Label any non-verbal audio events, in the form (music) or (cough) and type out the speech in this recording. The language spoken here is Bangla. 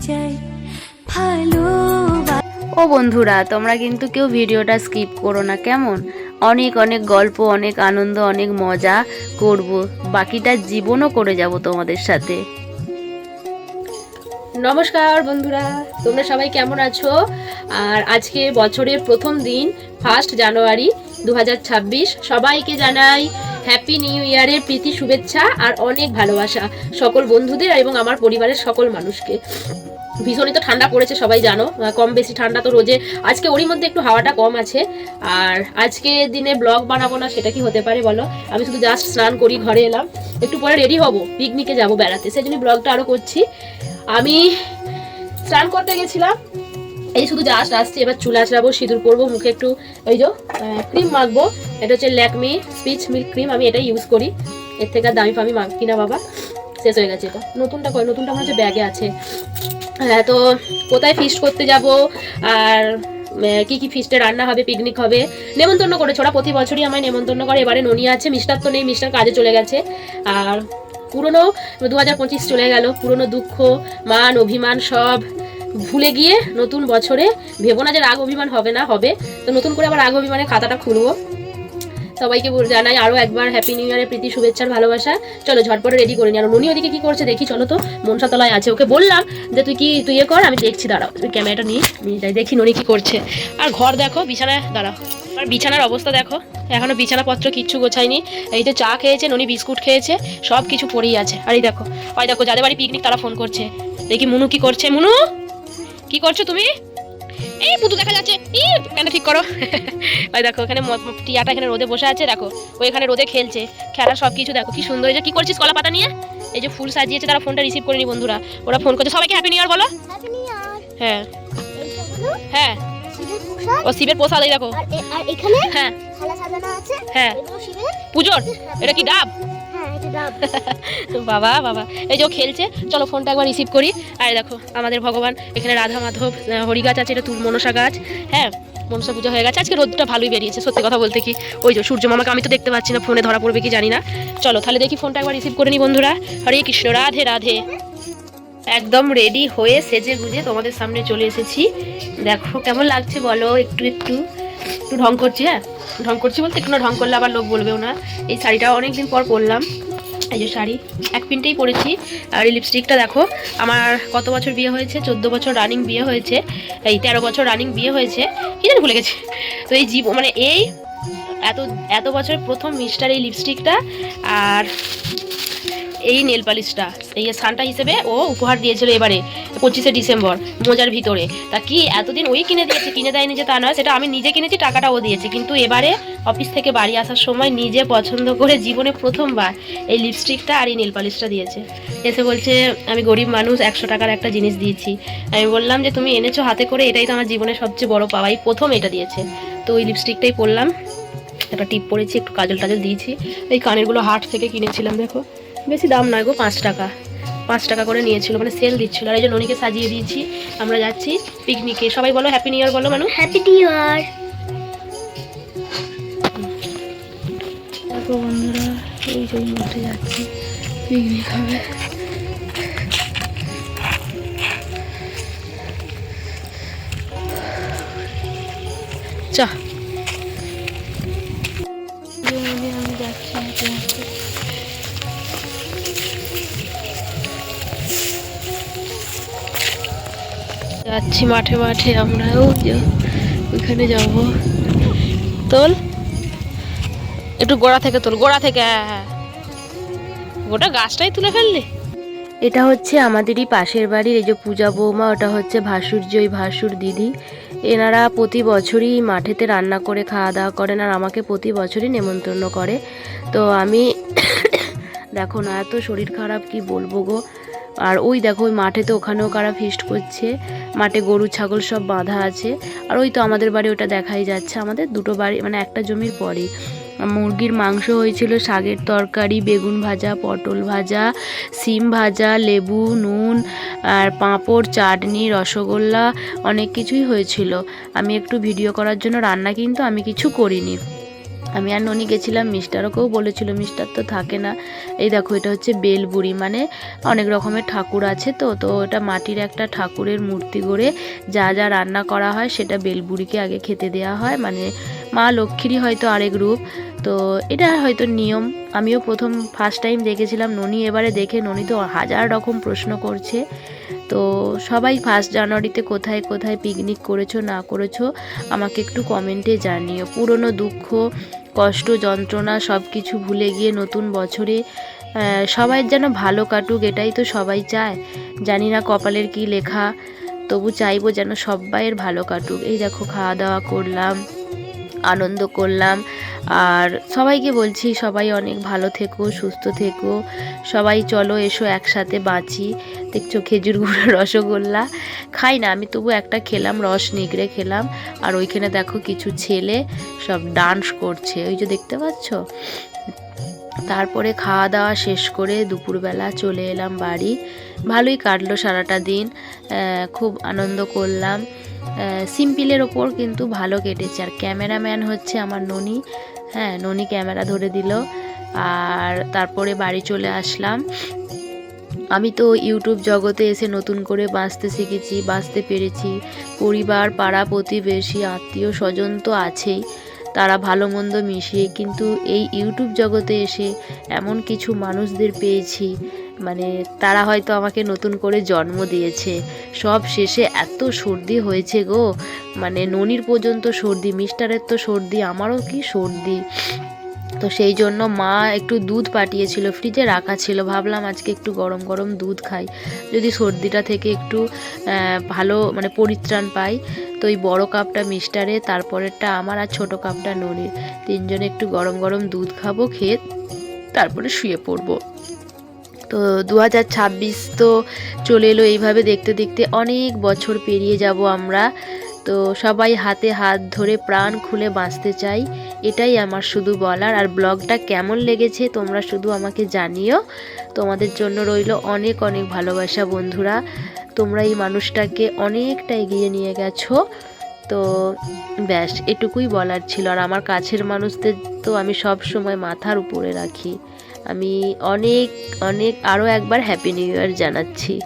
যাই ভালো ও বন্ধুরা তোমরা কিন্তু কেউ ভিডিওটা স্কিপ করো না কেমন? অনেক অনেক গল্প অনেক আনন্দ অনেক মজা করব। বাকিটা জীবনও করে যাব তোমাদের সাথে। নমস্কার বন্ধুরা তোমরা সবাই কেমন আছো? আর আজকে বছরের প্রথম দিন ফার্স্ট জানুয়ারি দু হাজার ছাব্বিশ। সবাইকে জানাই হ্যাপি নিউ ইয়ারের প্রীতি, শুভেচ্ছা আর অনেক ভালোবাসা সকল বন্ধুদের এবং আমার পরিবারের সকল মানুষকে। ভীষণই তো ঠান্ডা পড়েছে, সবাই জানো। কম বেশি ঠান্ডা তো রোজে। আজকে ওরই মধ্যে একটু হাওয়াটা কম আছে। আর আজকে দিনে ব্লগ বানাবো না, সেটা কি হতে পারে বলো? আমি শুধু জাস্ট স্নান করি, ঘরে এলাম। একটু পরে রেডি হব পিকনিকে যাব বেড়াতে। সেই জন্য ব্লগটা আরও করছি। আমি স্নান করতে গেছিলাম। এই শুধু জাস্ট আসছে, এবার চুল আঁচড়াবো সিঁদুর পরবো, মুখে একটু ওই যে ক্রিম মাখবো। এটা হচ্ছে ল্যাকমি স্পিচ মিল্ক ক্রিম আমি এটাই ইউজ করি। এর থেকে আর দামি ফামি মাখ কিনা বাবা। শেষ হয়ে গেছে এটা। নতুনটা কয় নতুনটা আমার হচ্ছে ব্যাগে আছে। হ্যাঁ তো কোথায় ফিস্ট করতে যাব? আর কি কি ফিস্টে রান্না হবে পিকনিক হবে? নেমন্তন্ন করেছে ওরা প্রতি বছরই আমায় নেমন্তন্ন করে। এবারে ননি আছে মিস্টার তো নেই মিস্টার কাজে চলে গেছে। আর পুরনো দু হাজার পঁচিশ চলে গেল, পুরনো দুঃখ, মান, অভিমান সব। ভুলে গিয়ে নতুন বছরে ভেবো না যে রাগ অভিমান হবে না, হবে। তো নতুন করে আবার রাগ অভিমানের খাতাটা খুলবো। সবাইকে জানাই আরও একবার হ্যাপি নিউ ইয়ারের প্রীতি শুভেচ্ছার ভালোবাসা। চলো ঝটপটে রেডি করে নি। আর ননি ওদিকে কি করছে দেখি, চলো তো। মনসাতলায় আছে। ওকে বললাম যে, তুই কি তুই ইয়ে কর, আমি দেখছি, দাঁড়াও। তুই ক্যামেরাটা নিয়ে নিয়ে যাই। দেখি ননি কি করছে। আর ঘর দেখো, বিছানায় দাঁড়াও। আর বিছানার অবস্থা দেখো। এখনও বিছানাপত্র কিচ্ছু গোছায়নি। এই তো চা খেয়েছে, ননি বিস্কুট খেয়েছে সব কিছু পড়েই আছে। আর এই দেখো। ওই দেখো, যাদের বাড়ি পিকনিক তারা ফোন করছে। দেখি মুনু কি করছে। মুনু! কি করছ তুমি? এই পুতু দেখা যাচ্ছে। ই প্যান্টটা ঠিক করো? ওই দেখো এখানে টিয়াটা এখানে রোদে বসে আছে দেখো। ও এখানে রোদে খেলছে খেলার সব কিছু দেখো। কি সুন্দর এই যে কি করছিস কলা পাতা নিয়ে? এই যে ফুল সাজিয়েছে তারা ফোনটা রিসিভ করেনি বন্ধুরা। ওরা ফোন করছে। সবাইকে হ্যাপি নিউ ইয়ার বলো। হ্যাঁ। হ্যাঁ। শিবের ও শিবের প্রসাদ এই দেখো। আর এখানে হ্যাঁ। হ্যাঁ। পুজোর? এটা কি হ্যাঁ ডাব? (laughs) বাবা বাবা। এই যে খেলছে, চলো ফোনটা একবার রিসিভ করি। আর দেখো, আমাদের ভগবান, এখানে রাধা মাধব হরি গাছ আছে, এটা তুল মনসা গাছ। হ্যাঁ মনসা পুজো হয়ে গেছে। আজকে রোদটা ভালোই বেরিয়েছে, সত্যি কথা বলতে কি। ওই যে সূর্য মামাকে আমি তো দেখতে পাচ্ছি না ফোনে ধরা পড়বে কি জানি না। চলো, তাহলে দেখি ফোনটা একবার রিসিভ করে নি বন্ধুরা। হরে কৃষ্ণ, রাধে রাধে। একদম রেডি হয়ে সেজে গুজে তোমাদের সামনে চলে এসেছি। দেখো, কেমন লাগছে বলো? একটু একটু একটু ঢং করছি হ্যাঁ? ঢং করছি বলতে একটু না ঢং করলে আবার লোক বলবেও না। এই শাড়িটা অনেকদিন পর পরলাম। এই যে শাড়ি, এক পিনটেই পরেছি। আর এই লিপস্টিকটা দেখো, আমার কত বছর বিয়ে হয়েছে? চোদ্দ বছর রানিং বিয়ে হয়েছে। এই তেরো বছর রানিং বিয়ে হয়েছে। কী জানি ভুলে গেছে। তো এই জীব মানে এই এত এত বছর প্রথম মিস্টার এই লিপস্টিকটা আর এই নেল পালিশটা, এই সানটা হিসেবে ও উপহার দিয়েছিল এবারে, পঁচিশে ডিসেম্বর, মোজার ভিতরে। তা কি এতদিন ওই কিনে দিয়েছে, কিনে দেয়নি যে তা নয়, সেটা আমি নিজে কিনেছি টাকাটা ও দিয়েছে। কিন্তু এবারে অফিস থেকে বাড়ি আসার সময় নিজে পছন্দ করে জীবনে প্রথমবার এই লিপস্টিকটা আর এই নেল পালিশটা দিয়েছে। এসে বলছে, আমি গরিব মানুষ, একশো টাকার একটা জিনিস দিয়েছি। আমি বললাম যে, তুমি এনেছো হাতে করে, এটাই তো আমার জীবনের সবচেয়ে বড় পাওয়াই প্রথম এটা দিয়েছে। তো ওই লিপস্টিকটাই পরলাম। একটা টিপ পরেছি, একটু কাজল টাজল দিয়েছি। এই কানেরগুলো হাট থেকে কিনেছিলাম, দেখো। বেশি দাম নয় গো পাঁচ টাকা। পাঁচ টাকা করে নিয়েছিল মানে সেল দিচ্ছিল। আর এই যে ননিকে সাজিয়ে দিয়েছি আমরা যাচ্ছি পিকনিকে সবাই বলো হ্যাপি নিউ ইয়ার বলো মানুষ হ্যাপি নিউ ইয়ার দেখো বন্ধুরা এই যে মাঠে যাচ্ছি পিকনিক হবে। চা যাচ্ছি মাঠে মাঠে, আমরাও ওইখানে যাব। তোল, একটু গোড়া থেকে তোল, গোড়া থেকে হ্যাঁ হ্যাঁ গোটা গাছটাই তুলে ফেললি? এটা হচ্ছে আমাদেরই পাশের বাড়ির, এই যে পূজা বৌমা, ওটা হচ্ছে ভাসুর ওই ভাসুর দিদি। এনারা প্রতি বছরই মাঠেতে রান্না করে, খাওয়া দাওয়া করেন আর আমাকে প্রতি বছরই নেমন্তন্ন করে। তো আমি, (coughs) দেখো না, এত শরীর খারাপ কি বলব গো? আর ওই দেখো, ওই মাঠে তো ওখানেও কারা ফিস্ট করছে। মাঠে গরু, ছাগল সব বাঁধা আছে। আর ওই তো আমাদের বাড়ি ওটা দেখাই যাচ্ছে। আমাদের দুটো বাড়ি মানে একটা জমির পরেই মুরগির মাংস হয়েছিল শাকের তরকারি, বেগুন ভাজা, পটল ভাজা, সিম ভাজা, লেবু, নুন, আর পাঁপড়, চাটনি, রসগোল্লা, অনেক কিছুই হয়েছিল। আমি একটু ভিডিও করার জন্য রান্না কিন্তু আমি কিছু করিনি। আমি আর ননি গেছিলাম মিস্টারকেও বলেছিল মিস্টার তো থাকে না। এই দেখো, এটা হচ্ছে বেলবুড়ি মানে অনেক রকমের ঠাকুর আছে তো তো এটা মাটির একটা ঠাকুরের মূর্তি গড়ে যা যা রান্না করা হয় সেটা বেলবুড়িকে আগে খেতে দেওয়া হয় মানে মা লক্ষ্মীরই হয়তো আরেক রূপ। তো এটা হয়তো নিয়ম, আমিও প্রথম ফার্স্ট টাইম দেখেছিলাম, ননি এবারে দেখে ননি তো হাজার রকম প্রশ্ন করছে। তো সবাই ফার্স্ট জানুয়ারিতে কোথায় কোথায় পিকনিক করেছ, না করেছ, আমাকে একটু কমেন্টে জানিও। পুরনো দুঃখ, কষ্ট, যন্ত্রণা সব কিছু ভুলে গিয়ে নতুন বছরে সবাই যেন ভালো কাটুক, এটাই তো সবাই চায়। জানি না কপালের কি লেখা, তবু চাইব যেন সবাইয়ের ভালো কাটুক। এই দেখো খাওয়া দাওয়া করলাম, আনন্দ করলাম, আর সবাইকে বলছি, সবাই অনেক ভালো থেকো, সুস্থ থেকো, সবাই চলো, এসো একসাথে বাঁচি। দেখছ খেজুর গুঁড়ো রসগোল্লা। খাই না, আমি তবু একটা খেলাম, রস নিগড়ে খেলাম। আর ওইখানে দেখো কিছু ছেলে সব ডান্স করছে। ওই যে দেখতে পাচ্ছ? তারপরে খাওয়া দাওয়া শেষ করে দুপুরবেলা চলে এলাম বাড়ি। ভালোই কাটলো সারাটা দিন। খুব আনন্দ করলাম। সিম্পিলের ওপর কিন্তু ভালো কেটেছে। আর ক্যামেরাম্যান হচ্ছে আমার ননি। হ্যাঁ ননি ক্যামেরা ধরে দিল। আর তারপরে বাড়ি চলে আসলাম। আমি তো ইউটিউব জগতে এসে নতুন করে বাঁচতে শিখেছি, বাঁচতে পেরেছি। পরিবার, পাড়া, প্রতিবেশী, আত্মীয় স্বজন তো আছেই, তারা ভালো মন্দ মিশিয়ে কিন্তু এই ইউটিউব জগতে এসে এমন কিছু মানুষদের পেয়েছি। মানে তারা হয়তো আমাকে নতুন করে জন্ম দিয়েছে। সব শেষে এত সর্দি হয়েছে গো। মানে ননির পর্যন্ত সর্দি, মিস্টারের তো সর্দি, আমারও কি সর্দি? তো সেই জন্য মা একটু দুধ পাঠিয়েছিল ফ্রিজে রাখা ছিল। ভাবলাম আজকে একটু গরম গরম দুধ খাই। যদি সর্দিটা থেকে একটু ভালো মানে পরিত্রাণ পাই, তো ওই বড়ো কাপটা মিস্টারে তারপরেরটা আমার আর ছোট কাপটা ননির। তিনজনে একটু গরম গরম দুধ খাব, খেয়ে তারপরে শুয়ে পড়ব। তো দু হাজার ছাব্বিশ তো চলে এলো এইভাবে দেখতে দেখতে অনেক বছর পেরিয়ে যাব আমরা। তো সবাই হাতে হাত ধরে প্রাণ খুলে বাঁচতে চাই। এটাই আমার শুধু বলার। আর ব্লগটা কেমন লেগেছে তোমরা শুধু আমাকে জানিও। তোমাদের জন্য রইল অনেক অনেক ভালোবাসা বন্ধুরা। তোমরা এই মানুষটাকে অনেকটা এগিয়ে নিয়ে গেছো। তো ব্যাস, এটুকুই বলার ছিল। আর আমার কাছের মানুষদের তো আমি সব সময় মাথার উপরে রাখি। আমি অনেক অনেক আরও একবার হ্যাপি নিউ ইয়ার জানাচ্ছি।